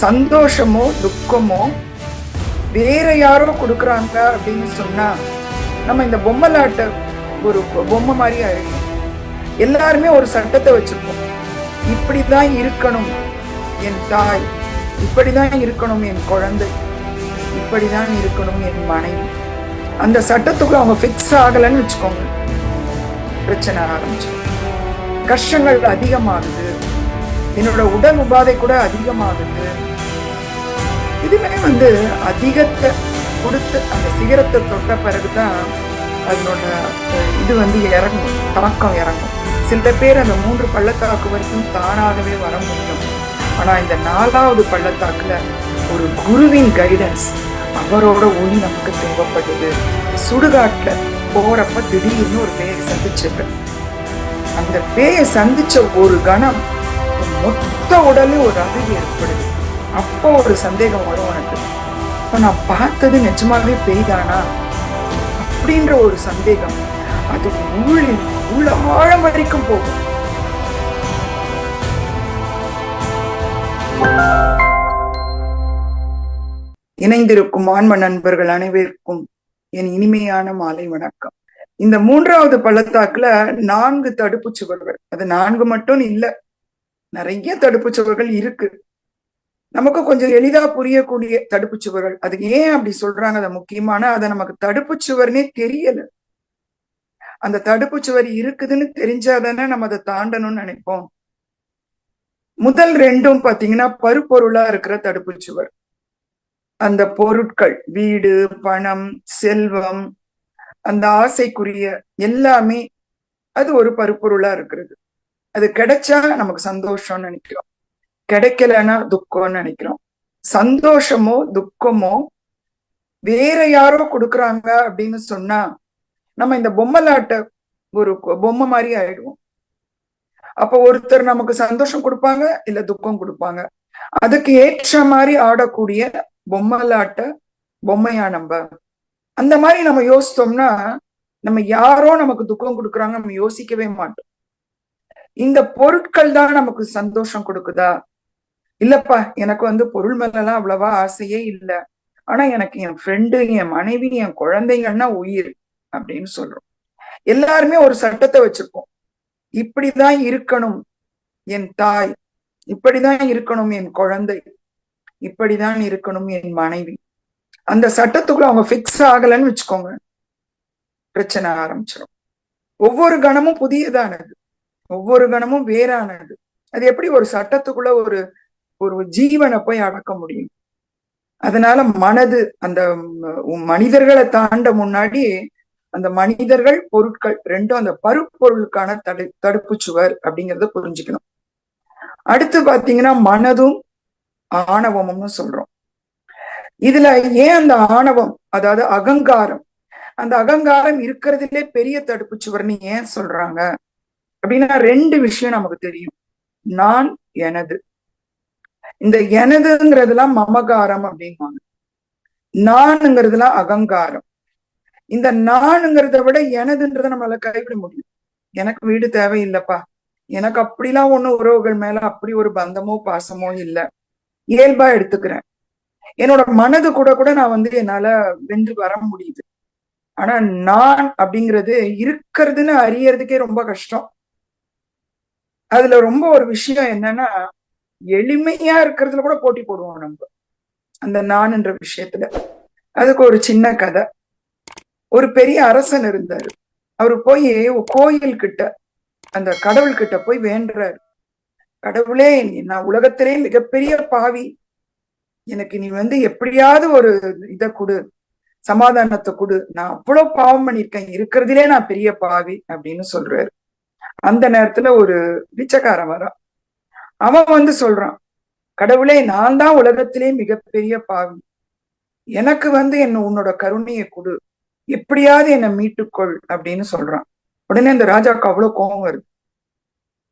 சந்தோஷமோ துக்கமோ வேற யாரோ கொடுக்குறாங்க அப்படின்னு சொன்னா நம்ம இந்த பொம்மலாட்ட ஒரு பொம்மை மாதிரி ஆயிடும் எல்லாருமே ஒரு சட்டத்தை வச்சிருப்போம். இப்படிதான் இருக்கணும் என் தாய் இப்படிதான் இருக்கணும் என் குழந்தை இப்படிதான் இருக்கணும் என் மனைவி. அந்த சட்டத்துக்கு அவங்க ஃபிக்ஸ் ஆகலைன்னு வச்சுக்கோங்க. பிரச்சனை ஆரம்பிச்சு கஷ்டங்கள் அதிகமாகுது. என்னோட உடல் உபாதை கூட அதிகமாகுது. இதுவே வந்து அதிகத்தை கொடுத்து அந்த சிகரத்தை தொட்ட பிறகுதான் அதனோட இது வந்து இறங்கும் தாக்கம் இறங்கும். சில பேர் அந்த மூன்று பள்ளத்தாக்கு வரைக்கும் தானாகவே வர முடியும். ஆனா இந்த நாலாவது பள்ளத்தாக்குல ஒரு குருவின் கைடன்ஸ் அவரோட ஒளி நமக்கு தேவைப்படுது. சுடுகாட்டில் போறப்ப திடீர்னு ஒரு பேயை சந்திச்சிருக்கேன் அந்த பேயை சந்திச்ச ஒரு கணம் மொத்த உடலும் ஒரு அழுகி ஏற்படுது. அப்போ ஒரு சந்தேகம் வரும் உனக்கு. இப்போ நான் பார்த்தது நிஜமாவே பெய்தானா? அப்படின்ற ஒரு சந்தேகம் அது ஊழில் உள்ள ஆழம் வரைக்கும் போகும். இணைந்திருக்கும் ஆன்ம நண்பர்கள் அனைவருக்கும் என் இனிமையான மாலை வணக்கம். இந்த மூன்றாவது பள்ளத்தாக்குல நான்கு தடுப்பு சுவர்கள். அது நான்கு மட்டும் இல்ல நிறைய தடுப்பு சுவர்கள் இருக்கு. நமக்கு கொஞ்சம் எளிதா புரியக்கூடிய தடுப்பு சுவர்கள் அது ஏன் அப்படி சொல்றாங்க? அது முக்கியமான அதை நமக்கு தடுப்பு சுவர்னே தெரியல. அந்த தடுப்பு சுவர் இருக்குதுன்னு தெரிஞ்சாதானே நம்ம அதை தாண்டணும்னு நினைப்போம். முதல் ரெண்டும் பாத்தீங்கன்னா பருப்பொருளா இருக்கிற தடுப்பு சுவர் அந்த பொருட்கள் வீடு பணம் செல்வம் அந்த ஆசைக்குரிய எல்லாமே அது ஒரு பருப்பொருளா இருக்கிறது. அது கிடைச்சா நமக்கு சந்தோஷம்னு நினைக்கிறோம். கிடைக்கலன்னா துக்கம்னு நினைக்கிறோம். சந்தோஷமோ துக்கமோ வேற யாரோ கொடுக்குறாங்க அப்படின்னு சொன்னா நம்ம இந்த பொம்மலாட்ட ஒரு பொம்மை மாதிரி ஆயிடுவோம். அப்ப ஒருத்தர் நமக்கு சந்தோஷம் கொடுப்பாங்க இல்ல துக்கம் கொடுப்பாங்க. அதுக்கு ஏற்ற மாதிரி ஆடக்கூடிய பொம்மலாட்ட பொம்மையா நம்ம. அந்த மாதிரி நம்ம யோசித்தோம்னா நம்ம யாரோ நமக்கு துக்கம் கொடுக்குறாங்க நம்ம யோசிக்கவே மாட்டோம். இந்த பொருட்கள் தான் நமக்கு சந்தோஷம் கொடுக்குதா? இல்லப்பா எனக்கு வந்து பொருள் மேலாம் அவ்வளவா ஆசையே இல்லை. ஆனா எனக்கு என் ஃப்ரெண்டு என் மனைவி என் குழந்தைங்கன்னா உயிர் அப்படின்னு சொல்றோம். எல்லாருமே ஒரு சட்டத்தை வச்சிருப்போம். இப்படிதான் இருக்கணும் என் தாய் இப்படிதான் இருக்கணும் என் குழந்தை இப்படிதான் இருக்கணும் என் மனைவி. அந்த சட்டத்துக்குள்ள அவங்க பிக்ஸ் ஆகலைன்னு வச்சுக்கோங்க. பிரச்சனை ஆரம்பிச்சிடும் ஒவ்வொரு கணமும் புதியதானது. ஒவ்வொரு கணமும் வேறானது. அது எப்படி ஒரு சட்டத்துக்குள்ள ஒரு ஒரு ஜீவனை போய் அடக்க முடியும்? அதனால மனது அந்த மனிதர்களை தாண்ட முன்னாடி அந்த மனிதர்கள் பொருட்கள் ரெண்டும் அந்த பருப்பொருளுக்கான தடு தடுப்பு சுவர் அப்படிங்கிறத புரிஞ்சுக்கணும். அடுத்து பாத்தீங்கன்னா மனதும் ஆணவமும்னு சொல்றோம். இதுல ஏன் அந்த ஆணவம் அதாவது அகங்காரம்? அந்த அகங்காரம் இருக்கிறதுலே பெரிய தடுப்பு சுவர்னு ஏன் சொல்றாங்க? அப்படின்னா ரெண்டு விஷயம் நமக்கு தெரியும். நான் எனது. இந்த எனதுங்கிறதுலாம் மமகாரம் அப்படின்வாங்க நானுங்கிறதுலாம் அகங்காரம். இந்த நானுங்கிறத விட எனதுன்றத நம்மளால கைவிட முடியும். எனக்கு வீடு தேவையில்லைப்பா. எனக்கு அப்படிலாம் ஒண்ணு உறவுகள் மேல அப்படி ஒரு பந்தமோ பாசமோ இல்ல. இயல்பா எடுத்துக்கிறேன். என்னோட மனது கூட கூட நான் வந்து என்னால வென்று வர முடியுது. ஆனா நான் அப்படிங்கிறது இருக்கிறதுன்னு அறியறதுக்கே ரொம்ப கஷ்டம். அதுல ரொம்ப ஒரு விஷயம் என்னன்னா எளிமையா இருக்கிறதுல கூட போட்டி போடுவோம் நம்ம. அந்த நான்ன்ற விஷயத்துல. அதுக்கு ஒரு சின்ன கதை. ஒரு பெரிய அரசன் இருந்தாரு. அவரு போய் கோயில் கிட்ட அந்த கடவுள் கிட்ட போய் வேண்டுறாரு. கடவுளே நான் உலகத்திலே மிகப்பெரிய பாவி. எனக்கு நீ வந்து எப்படியாவது ஒரு இத கொடு. சமாதானத்தை கொடு. நான் அவ்வளவு பாவம் பண்ணிருக்கேன் இருக்கிறதுலே நான் பெரிய பாவி அப்படின்னு சொல்றாரு. அந்த நேரத்துல ஒரு பிச்சைக்காரன் வரான். அவன் வந்து சொல்றான் கடவுளே நான் தான் உலகத்திலே மிகப்பெரிய பாவி. எனக்கு வந்து என்ன உன்னோட கருணையை கொடு. எப்படியாவது என்னை மீட்டுக்கொள் அப்படின்னு சொல்றான். உடனே அந்த ராஜாவுக்கு அவ்வளவு கோபம் வருது.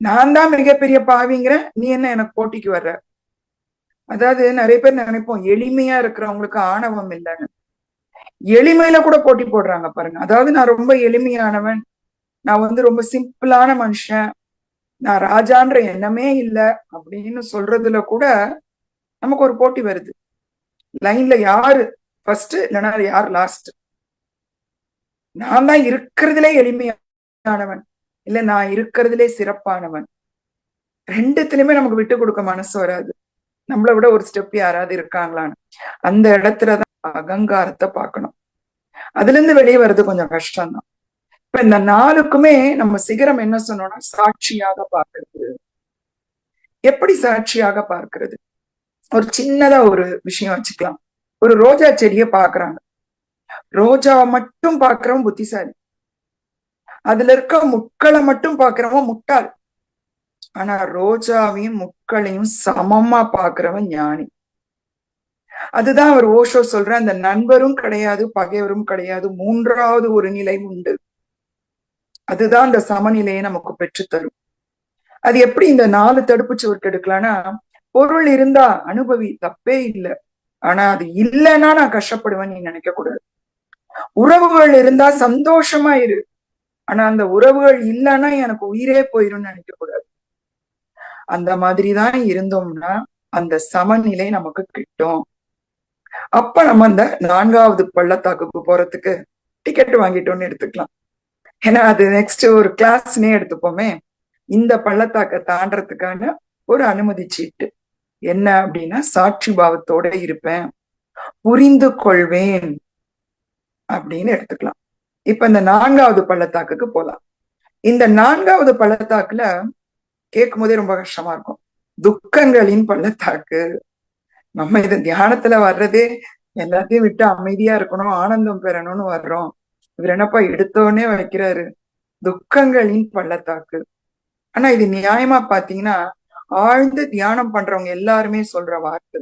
நான் தான் மிகப்பெரிய பாவிங்கிறேன் நீ என்ன எனக்கு போட்டிக்கு வர்ற? அதாவது நிறைய பேர் நினைப்போம் எளிமையா இருக்கிறவங்களுக்கு ஆணவம் இல்லைன்னு. எளிமையில கூட போட்டி போடுறாங்க பாருங்க. அதாவது நான் ரொம்ப எளிமையானவன் நான் வந்து ரொம்ப சிம்பிளான மனுஷன். நான் ராஜான்ற எண்ணமே இல்லை அப்படின்னு சொல்றதுல கூட நமக்கு ஒரு போட்டி வருது. லைன்ல யாரு ஃபர்ஸ்ட் இல்லைன்னா யார் லாஸ்ட் நான் தான் இருக்கிறதுலே எளிமையானவன். இல்ல நான் இருக்கிறதுலே சிறப்பானவன். ரெண்டுத்துலயுமே நமக்கு விட்டு கொடுக்க மனசு வராது. நம்மளை விட ஒரு ஸ்டெப் யாராவது இருக்காங்களான்னு. அந்த இடத்துலதான் அகங்காரத்தை பார்க்கணும். அதுல இருந்து வெளியே வர்றது கொஞ்சம் கஷ்டம்தான். இப்ப இந்த நாளுக்குமே நம்ம சிகரம் என்ன சொன்னோம்னா சாட்சியாக பார்க்கறது. எப்படி சாட்சியாக பார்க்கிறது? ஒரு சின்னதா ஒரு விஷயம் வச்சுக்கலாம். ஒரு ரோஜா செடியை பாக்குறாங்க ரோஜாவை மட்டும் பாக்குறவன் புத்திசாலி. அதுல இருக்க முட்களை மட்டும் பாக்குறவன் முட்டாள். ஆனா ரோஜாவையும் முட்களையும் சமமா பாக்குறவன் ஞானி. அதுதான் அவர் ஓஷோ சொல்ற அந்த நண்பரும் கிடையாது பகைவரும் கிடையாது மூன்றாவது ஒரு நிலை உண்டு. அதுதான் அந்த சமநிலையை நமக்கு பெற்றுத்தரும். அது எப்படி இந்த நாலு தடுப்பு சுவருக்கு எடுக்கலாம்னா பொருள் இருந்தா அனுபவி தப்பே இல்லை. ஆனா அது இல்லைன்னா நான் கஷ்டப்படுவேன் நீ நினைக்க கூடாது. உறவுகள் இருந்தா சந்தோஷமா இரு. ஆனா அந்த உறவுகள் இல்லைன்னா எனக்கு உயிரே போயிரும்னு நினைக்க கூடாது. அந்த மாதிரிதான் இருந்தோம்னா அந்த சமநிலை நமக்கு கிட்டும். அப்ப நம்ம அந்த நான்காவது பள்ளத்தாக்குக்கு போறதுக்கு டிக்கெட் வாங்கிட்டோம்னு எடுத்துக்கலாம். ஏன்னா அது நெக்ஸ்ட் ஒரு கிளாஸ்னே எடுத்துப்போமே. இந்த பள்ளத்தாக்க தாண்டறதுக்கான ஒரு அனுமதி சீட்டு. என்ன அப்படின்னா சாட்சி பாவத்தோட இருப்பேன் புரிந்து கொள்வேன் அப்படின்னு எடுத்துக்கலாம். இப்ப இந்த நான்காவது பள்ளத்தாக்குக்கு போலாம். இந்த நான்காவது பள்ளத்தாக்குல கேட்கும் போதே ரொம்ப கஷ்டமா இருக்கும். துக்கங்களின் பள்ளத்தாக்கு. நம்ம இது தியானத்துல வர்றதே எல்லாத்தையும் விட்டு அமைதியா இருக்கணும் ஆனந்தம் பெறணும்னு வர்றோம். இவர் என்னப்பா எடுத்தோடனே வைக்கிறாரு. துக்கங்களின் பள்ளத்தாக்கு. ஆனா இது நியாயமா பாத்தீங்கன்னா ஆழ்ந்து தியானம் பண்றவங்க எல்லாருமே சொல்ற வார்த்தை.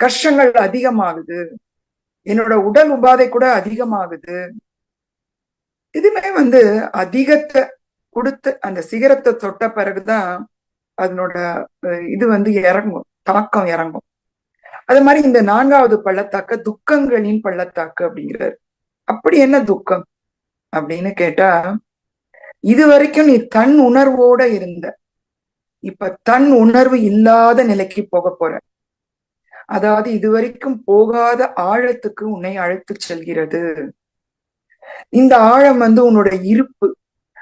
கஷ்டங்கள் அதிகமாகுது. என்னோட உடல் உபாதை கூட அதிகமாகுது. இதுமே வந்து அதிகத்தை கொடுத்து அந்த சிகரத்தை தொட்ட பிறகுதான் அதனோட இது வந்து இறங்கும். தாக்கம் இறங்கும். அது மாதிரி இந்த நான்காவது பள்ளத்தாக்க துக்கங்களின் பள்ளத்தாக்கு அப்படிங்கிறாரு. அப்படி என்ன துக்கம்? அப்படின்னு கேட்டா இது வரைக்கும் நீ தன் உணர்வோட இருந்த. இப்ப தன் உணர்வு இல்லாத நிலைக்கு போக போற. அதாவது இதுவரைக்கும் போகாத ஆழத்துக்கு உன்னை அழைத்து செல்கிறது. இந்த ஆழம் வந்து உன்னோட இருப்பு.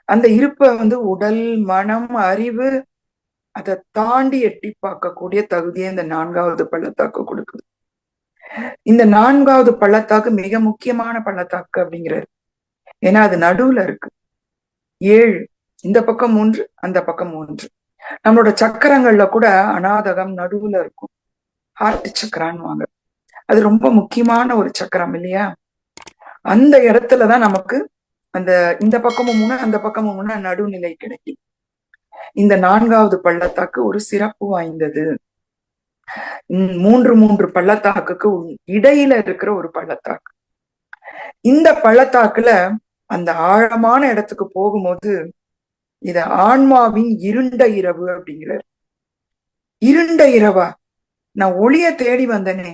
அந்த இருப்பை வந்து உடல் மனம் அறிவு அதை தாண்டி எட்டி பார்க்கக்கூடிய தகுதியை இந்த நான்காவது பள்ளத்தாக்கு கொடுக்குது. இந்த நான்காவது பள்ளத்தாக்கு மிக முக்கியமான பள்ளத்தாக்கு அப்படிங்கிறாரு. ஏன்னா அது நடுவுல இருக்கு. ஏழு. இந்த பக்கம் மூன்று அந்த பக்கம் மூன்று. நம்மளோட சக்கரங்கள்ல கூட அநாதகம் நடுவுல இருக்கும். ஹார்ட் சக்கரான்வாங்க அது ரொம்ப முக்கியமான ஒரு சக்கரம் இல்லையா? அந்த இடத்துலதான் நமக்கு அந்த இந்த பக்கமும் மூணு அந்த பக்கமும் முன்ன நடுநிலை கிடைக்கும். இந்த நான்காவது பள்ளத்தாக்கு ஒரு சிறப்பு வாய்ந்தது. மூன்று மூன்று பள்ளத்தாக்குக்கு இடையில இருக்கிற ஒரு பள்ளத்தாக்கு. இந்த பள்ளத்தாக்குல அந்த ஆழமான இடத்துக்கு போகும்போது இத ஆன்மாவின் இருண்ட இரவு அப்படிங்கிறார் இருண்ட இரவா? நான் ஒளிய தேடி வந்தனே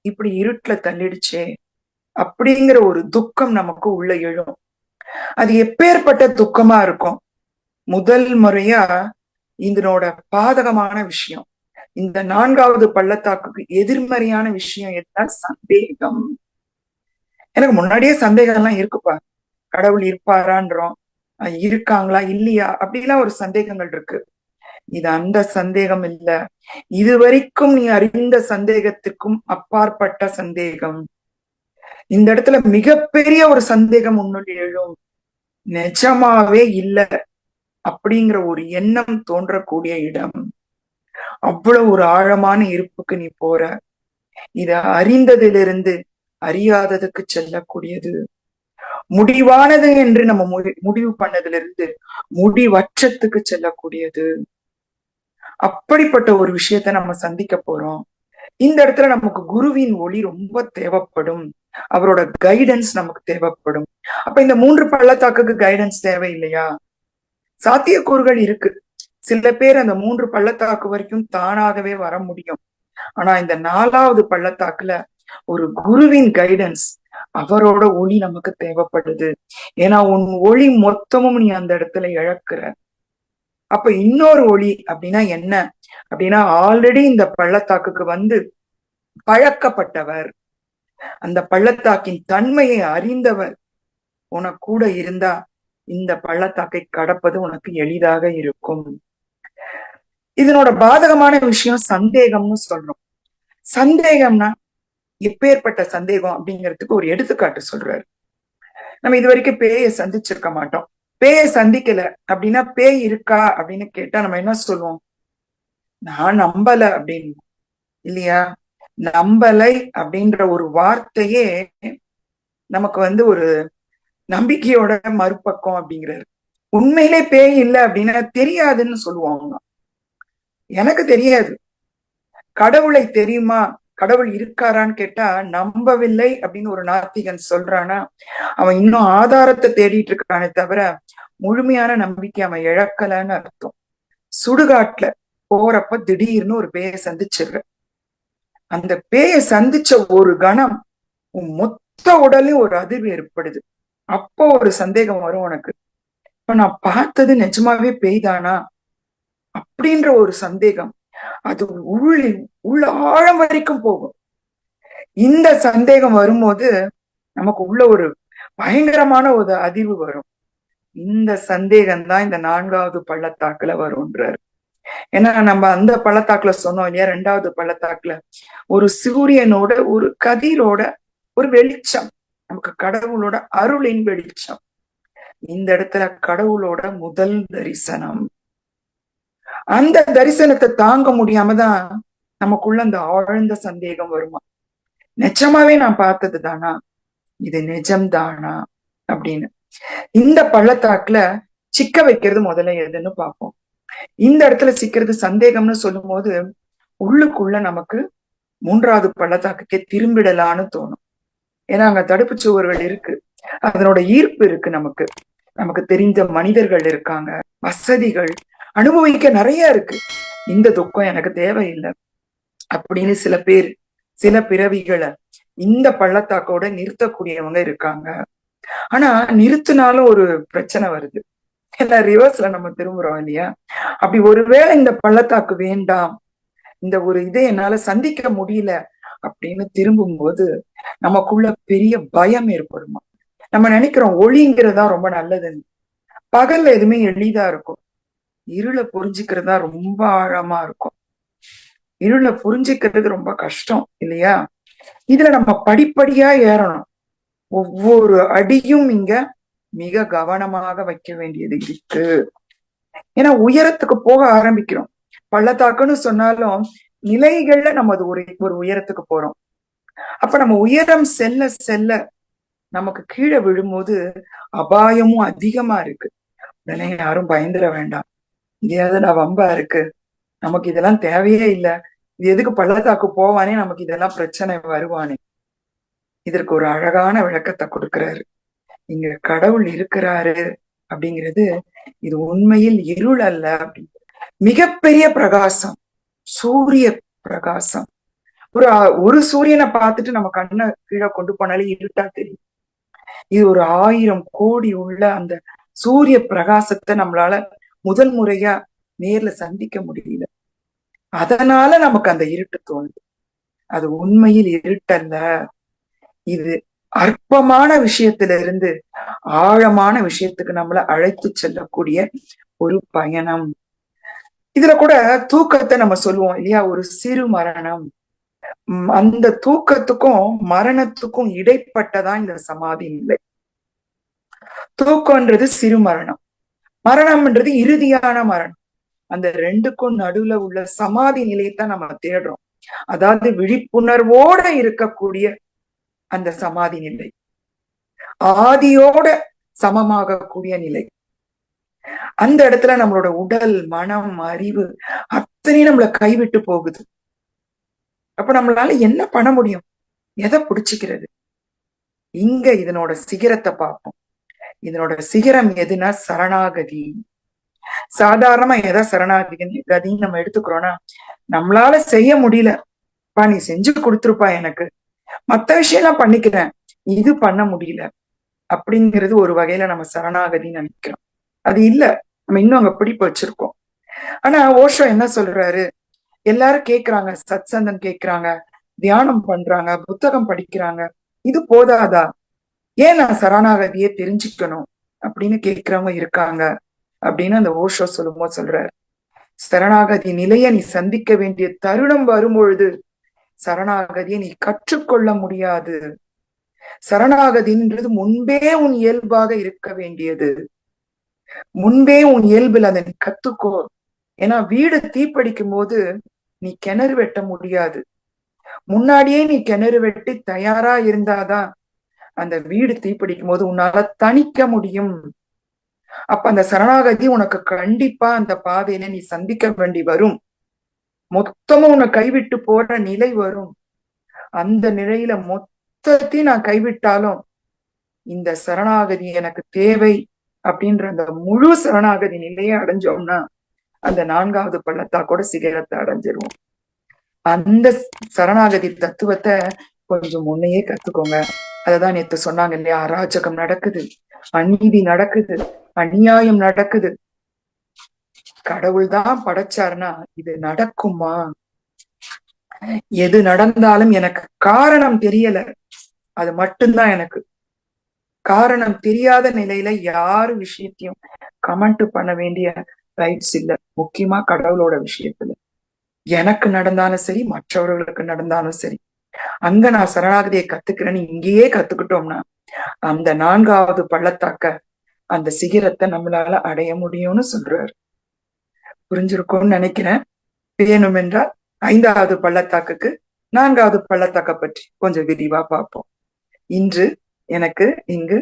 இப்படி இருட்டுல தள்ளிடுச்சே அப்படிங்கிற ஒரு துக்கம் நமக்கு உள்ள எழும். அது எப்பேற்பட்ட துக்கமா இருக்கும்? முதல் முறையா இதனோட பாதகமான விஷயம். இந்த நான்காவது பள்ளத்தாக்குக்கு எதிர்மறையான விஷயம் என்ன சந்தேகம். எனக்கு முன்னாடியே சந்தேகம் எல்லாம் இருக்குப்பா. கடவுள் இருப்பாரான்றோம். இருக்காங்களா? இல்லையா? அப்படிலாம் ஒரு சந்தேகங்கள் இருக்கு. இது அந்த சந்தேகம் இல்ல. இதுவரைக்கும் நீ அறிந்த சந்தேகத்துக்கும் அப்பாற்பட்ட சந்தேகம். இந்த இடத்துல மிகப்பெரிய ஒரு சந்தேகம் உன்னுள் எழும். நிஜமாவே இல்ல. அப்படிங்கிற ஒரு எண்ணம் தோன்றக்கூடிய இடம். அவ்வளவு ஒரு ஆழமான இருப்புக்கு நீ போற. இத அறிந்ததிலிருந்து அறியாததுக்கு செல்லக்கூடியது. முடிவானது என்று நம்ம முடிவு பண்ணதிலிருந்து முடிவற்றத்துக்கு செல்லக்கூடியது. அப்படிப்பட்ட ஒரு விஷயத்த நம்ம சந்திக்க போறோம். இந்த இடத்துல நமக்கு குருவின் ஒளி ரொம்ப தேவைப்படும். அவரோட கைடன்ஸ் நமக்கு தேவைப்படும். அப்ப இந்த மூன்று பள்ளத்தாக்குக்கு கைடன்ஸ் தேவை இல்லையா சாத்தியக்கூறுகள் இருக்கு. சில பேர் அந்த மூன்று பள்ளத்தாக்கு வரைக்கும் தானாகவே வர முடியும். ஆனா இந்த நாலாவது பள்ளத்தாக்குல ஒரு குருவின் கைடன்ஸ் அவரோட ஒளி நமக்கு தேவைப்படுது. ஏன்னா உன் ஒளி மொத்தமும் நீ அந்த இடத்துல இழக்கிற. அப்ப இன்னொரு ஒளி அப்படின்னா என்ன? அப்படின்னா ஆல்ரெடி இந்த பள்ளத்தாக்குக்கு வந்து பழக்கப்பட்டவர். அந்த பள்ளத்தாக்கின் தன்மையை அறிந்தவர். உனக்கு கூட இருந்தா இந்த பள்ளத்தாக்கை கடப்பது உனக்கு எளிதாக இருக்கும். இதனோட பாதகமான விஷயம் சந்தேகம்னு சொல்றோம். சந்தேகம்னா எப்பேற்பட்ட சந்தேகம் அப்படிங்கிறதுக்கு ஒரு எடுத்துக்காட்டு சொல்றாரு. நம்ம இது வரைக்கும் பேயை சந்திச்சிருக்க மாட்டோம். பேயை சந்திக்கல அப்படின்னா பேய் இருக்கா அப்படின்னு கேட்டா நம்ம என்ன சொல்லுவோம்? நான் நம்பல அப்படின்னு. இல்லையா? நம்பலை அப்படின்ற ஒரு வார்த்தையே நமக்கு வந்து ஒரு நம்பிக்கையோட மறுபக்கம் அப்படிங்கிறாரு. உண்மையிலே பேய் இல்லை அப்படின்னா தெரியாதுன்னு சொல்லுவாங்க எனக்கு தெரியாது. கடவுளை தெரியுமா? கடவுள் இருக்காரான்னு கேட்டா நம்பவில்லை அப்படின்னு ஒரு நாத்திகன் சொல்றானா அவன் இன்னும் ஆதாரத்தை தேடிட்டு இருக்கானே தவிர முழுமையான நம்பிக்கை அவன் இழக்கலன்னு அர்த்தம். சுடுகாட்டுல போறப்ப திடீர்னு ஒரு பேயை சந்திச்சிடுற. அந்த பேயை சந்திச்ச ஒரு கணம் உன் மொத்த உடலையும் ஒரு அதிர்வு ஏற்படுது. அப்போ ஒரு சந்தேகம் வரும் உனக்கு. இப்ப நான் பார்த்தது நிஜமாவே பெய்தானா? அப்படின்ற ஒரு சந்தேகம் அது உள்ளி உள்ள ஆழம் வரைக்கும் போகும். இந்த சந்தேகம் வரும்போது நமக்கு உள்ள ஒரு பயங்கரமான ஒரு அதிர்வு வரும். இந்த சந்தேகம் தான் இந்த நான்காவது பள்ளத்தாக்குல வரும்ன்றாரு. ஏன்னா நம்ம அந்த பள்ளத்தாக்குல சொன்னோம் இல்லையா ரெண்டாவது பள்ளத்தாக்குல. ஒரு சூரியனோட ஒரு கதிரோட ஒரு வெளிச்சம். நமக்கு கடவுளோட அருளின் வெளிச்சம். இந்த இடத்துல கடவுளோட முதல் தரிசனம். அந்த தரிசனத்தை தாங்க முடியாம தான் நமக்குள்ள அந்த ஆழ்ந்த சந்தேகம் வருமா? நிஜமாவே நான் பார்த்தது தானா? இது நிஜம் தானா அப்படின்னு. இந்த பள்ளத்தாக்குல சிக்க வைக்கிறது முதல்ல எதுன்னு பார்ப்போம். இந்த இடத்துல சிக்கிறது சந்தேகம்னு சொல்லும் போது உள்ளுக்குள்ள நமக்கு மூன்றாவது பள்ளத்தாக்குக்கே திரும்பிடலான்னு தோணும். ஏன்னா அங்க தடுப்பு சுவர்கள் இருக்கு. அதனோட ஈர்ப்பு இருக்கு நமக்கு. நமக்கு தெரிந்த மனிதர்கள் இருக்காங்க. வசதிகள் அனுபவிக்க நிறைய இருக்கு. இந்த துக்கம் எனக்கு தேவையில்லை அப்படின்னு சில பேர் சில பிறவிகளை இந்த பள்ளத்தாக்கோட நிறுத்தக்கூடியவங்க இருக்காங்க. ஆனா நிறுத்தினாலும் ஒரு பிரச்சனை வருது. ஏன்னா ரிவர்ஸ்ல நம்ம திரும்புறோம் இல்லையா? அப்படி ஒருவேளை இந்த பள்ளத்தாக்கு வேண்டாம் இந்த ஒரு இதை என்னால சந்திக்க முடியல அப்படின்னு திரும்பும் போது நமக்குள்ள பெரிய பயம் ஏற்படுமா? நம்ம நினைக்கிறோம் ஒளிங்கிறதா ரொம்ப நல்லதுன்னு. பகல்ல எதுவுமே எளிதா இருக்கும். இருளை புரிஞ்சுக்கிறதா ரொம்ப ஆழமா இருக்கும். இருளை புரிஞ்சுக்கிறது ரொம்ப கஷ்டம் இல்லையா? இதுல நம்ம படிப்படியா ஏறணும். ஒவ்வொரு அடியும் இங்க மிக கவனமாக வைக்க வேண்டியது இருக்கு. ஏன்னா உயரத்துக்கு போக ஆரம்பிக்கிறோம். பள்ளத்தாக்குன்னு சொன்னாலும் நிலைகள்ல நம்ம அது ஒரு ஒரு உயரத்துக்கு போறோம். அப்ப நம்ம உயரம் செல்ல செல்ல நமக்கு கீழே விழும்போது அபாயமும் அதிகமா இருக்கு. உடனே யாரும் பயந்துட வேண்டாம். இது நான் வம்பா இருக்கு. நமக்கு இதெல்லாம் தேவையே இல்லை. இது எதுக்கு பள்ளத்தாக்கு போவானே? நமக்கு இதெல்லாம் பிரச்சனை வருவானே. இதற்கு ஒரு அழகான விளக்கத்தை கொடுக்கிறாரு. இங்க கடவுள் இருக்கிறாரு அப்படிங்கிறது இது உண்மையில் இருள் அல்ல அப்படிங்கிறது மிகப்பெரிய பிரகாசம். சூரிய பிரகாசம். ஒரு ஒரு சூரியனை பார்த்துட்டு நம்ம கண்ணை கீழே கொண்டு போனாலே இருட்டா தெரியும். இது ஒரு ஆயிரம் கோடி உள்ள அந்த சூரிய பிரகாசத்தை நம்மளால முதல் முறையா நேர்ல சந்திக்க முடியல. அதனால நமக்கு அந்த இருட்டு தோணுது. அது உண்மையில் இருட்டல்ல. இது அற்பமான விஷயத்துல இருந்து ஆழமான விஷயத்துக்கு நம்மள அழைத்து செல்லக்கூடிய ஒரு பயணம். இதுல கூட தூக்கத்தை நம்ம சொல்லுவோம் இல்லையா? ஒரு சிறு மரணம். அந்த தூக்கத்துக்கும் மரணத்துக்கும் இடைப்பட்டதான் இந்த சமாதி நிலை. தூக்கம்ன்றது சிறு மரணம். மரணம்ன்றது இறுதியான மரணம். அந்த ரெண்டுக்கும் நடுவுல உள்ள சமாதி நிலையத்தான் நம்ம தேடுறோம். அதாவது விழிப்புணர்வோட இருக்கக்கூடிய அந்த சமாதி நிலை. ஆதியோட சமமாகக்கூடிய நிலை. அந்த இடத்துல நம்மளோட உடல் மனம் அறிவு அத்தனையும் நம்மள கைவிட்டு போகுது. அப்ப நம்மளால என்ன பண்ண முடியும்? எதை பிடிச்சிக்கிறது? இங்க இதனோட சிகரத்தை பார்ப்போம். இதனோட சிகரம் எதுனா சரணாகதி. சாதாரணமா எதை சரணாகதி கதின்னு நம்ம எடுத்துக்கிறோம்னா நம்மளால செய்ய முடியல. பா நீ செஞ்சு கொடுத்துருப்பா எனக்கு. மத்த விஷயம்லாம் பண்ணிக்கிறேன். இது பண்ண முடியல. அப்படிங்கிறது ஒரு வகையில நம்ம சரணாகதின்னு நினைக்கிறோம். அது இல்ல. நம்ம இன்னும் அங்க பிடிப்பு வச்சிருக்கோம். ஆனா ஓஷோ என்ன சொல்றாரு? எல்லாரும் கேக்குறாங்க. சத்சந்தம் கேக்குறாங்க. தியானம் பண்றாங்க. புத்தகம் படிக்கிறாங்க. இது போதாதா? ஏன் நான் சரணாகதியை தெரிஞ்சுக்கணும் அப்படின்னு கேட்கிறவங்க இருக்காங்க அப்படின்னு அந்த ஓஷோ சொல்லும்போது சொல்றாரு. சரணாகதி நிலைய நீ சந்திக்க வேண்டிய தருணம் வரும்பொழுது சரணாகதியை நீ கற்றுக்கொள்ள முடியாது. சரணாகதின்றது முன்பே உன் இயல்பாக இருக்க வேண்டியது. முன்பே உன் இயல்பில் அதை நீ கத்துக்கோ. ஏன்னா வீடு தீப்படிக்கும் போது நீ கிணறு வெட்ட முடியாது. முன்னாடியே நீ கிணறு வெட்டி தயாரா இருந்தாதான் அந்த வீடு தீப்பிடிக்கும் போது உன்னால தணிக்க முடியும். அப்ப அந்த சரணாகதி உனக்கு கண்டிப்பா அந்த பாதையில நீ சந்திக்க வேண்டி வரும். மொத்தமும் உன்னை கைவிட்டு போற நிலை வரும். அந்த நிலையில மொத்தத்தையும் நான் கைவிட்டாலும் இந்த சரணாகதி எனக்கு தேவை அப்படின்ற அந்த முழு சரணாகதி நிலையை அடைஞ்சோம்னா அந்த நான்காவது பள்ளத்தா கூட சிகரத்தை அடைஞ்சிருவோம். அந்த சரணாகதி தத்துவத்தை கொஞ்சம் முன்னையே கத்துக்கோங்க. அததான் நேத்து சொன்னாங்க இல்லையா? அராஜகம் நடக்குது. அநீதி நடக்குது. அநியாயம் நடக்குது. கடவுள் தான் படைச்சாருன்னா இது நடக்குமா? எது நடந்தாலும் எனக்கு காரணம் தெரியல. அது மட்டும்தான் எனக்கு. காரணம் தெரியாத நிலையில யாரு விஷயத்தையும் கமெண்ட் பண்ண வேண்டிய ரைட்ஸ் இல்ல. முக்கியமா கடவுளோட விஷயத்துல. எனக்கு நடந்தாலும் சரி மற்றவர்களுக்கு நடந்தாலும் சரி. அங்க நான் சரணாகதியை கத்துக்கிறேன்னு இங்கேயே கத்துக்கிட்டோம்னா அந்த நான்காவது பள்ளத்தாக்க அந்த சிகரத்தை நம்மளால அடைய முடியும்னு சொல்றாரு. புரிஞ்சிருக்கும்னு நினைக்கிறேன். வேணும் என்றால் ஐந்தாவது பள்ளத்தாக்குக்கு நான்காவது பள்ளத்தாக்க பற்றி கொஞ்சம் விரிவா பார்ப்போம். இன்று எனக்கு இங்கு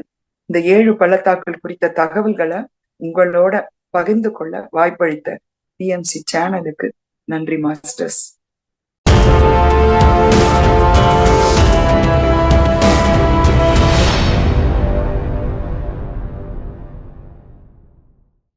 இந்த ஏழு பள்ளத்தாக்கள் குறித்த தகவல்களை உங்களோட பகிர்ந்து கொள்ள வாய்ப்பளித்த பிஎம்சி சேனலுக்கு நன்றி மாஸ்டர்ஸ்